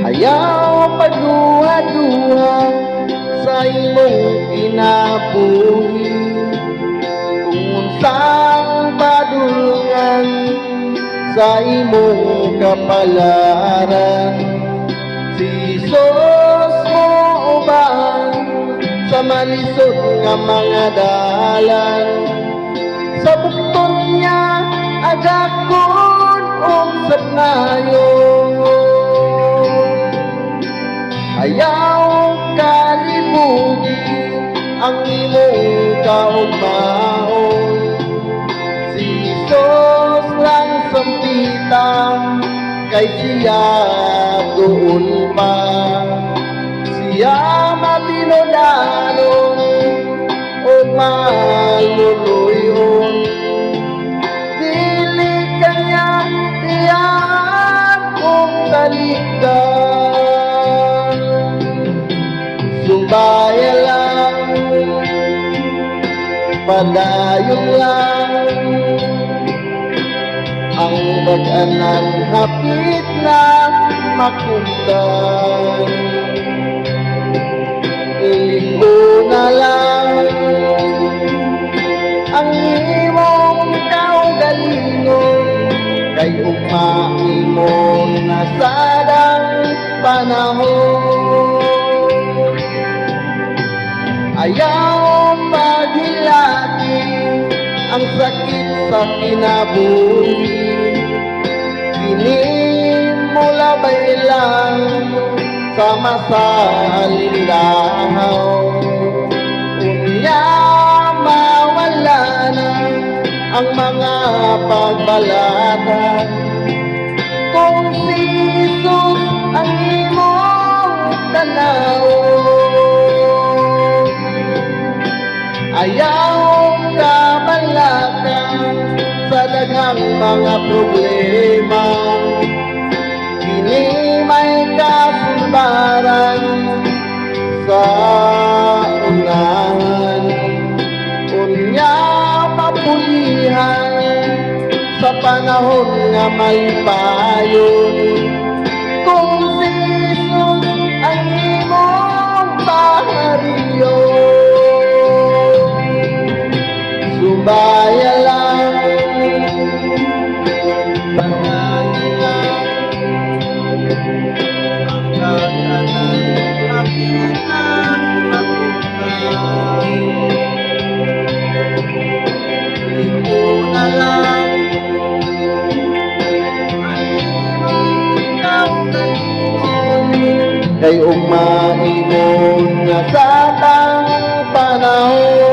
Ayaw pagduha-duha sa imong kinabuhi Kung unsang padulungan sa imong kapalaran Si Jesus mo uban sa malisod nga mga dalan. Sa bukton niya agakon og sapnayon Ayaw kalibugi ang imong kaugmaon Si Jesus lang sampitan kay siya doon pa. Siya matinodanon o maluluyon. Dili kanya tiyan kung talikdan Sumbaya lang Padayon lang. Ang mag-anan hapit na makundan Iliko na lang Ang imong kaugalingon. Kay umaimon na sadang panahon Ayaw maghilaki ang sakit sa kinabuhi. Kini mula bay lang sama sa alindahaw Unya mawala na ang mga pagbalata Ayaw ka malaka sa daghang mga problema. Kini may kasulbaran sa unahan. Unya mapulihan sa panahon nga malipayon Kung Kay umaimon nga sa panahon